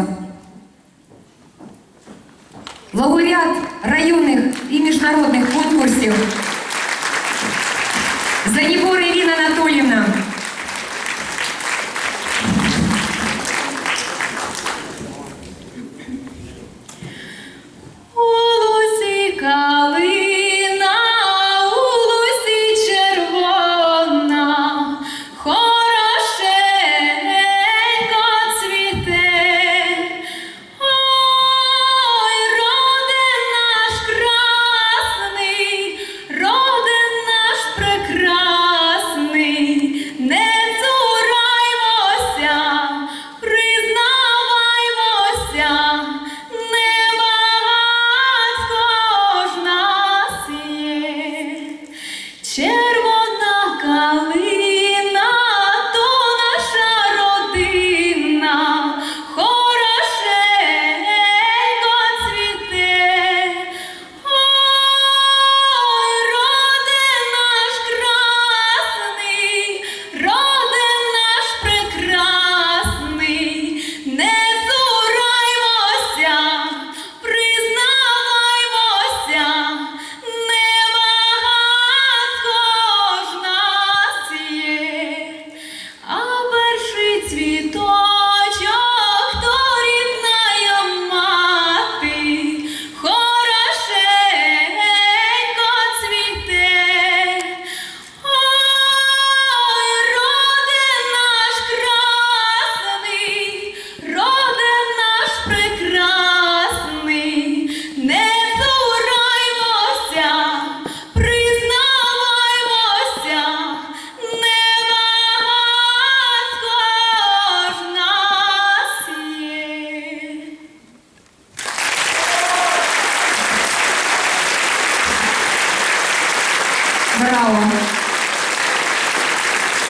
Луганська. Лауреат районних і міжнародних конкурсів Занібор Ірина Анатоліївна. Cheiro! Браво!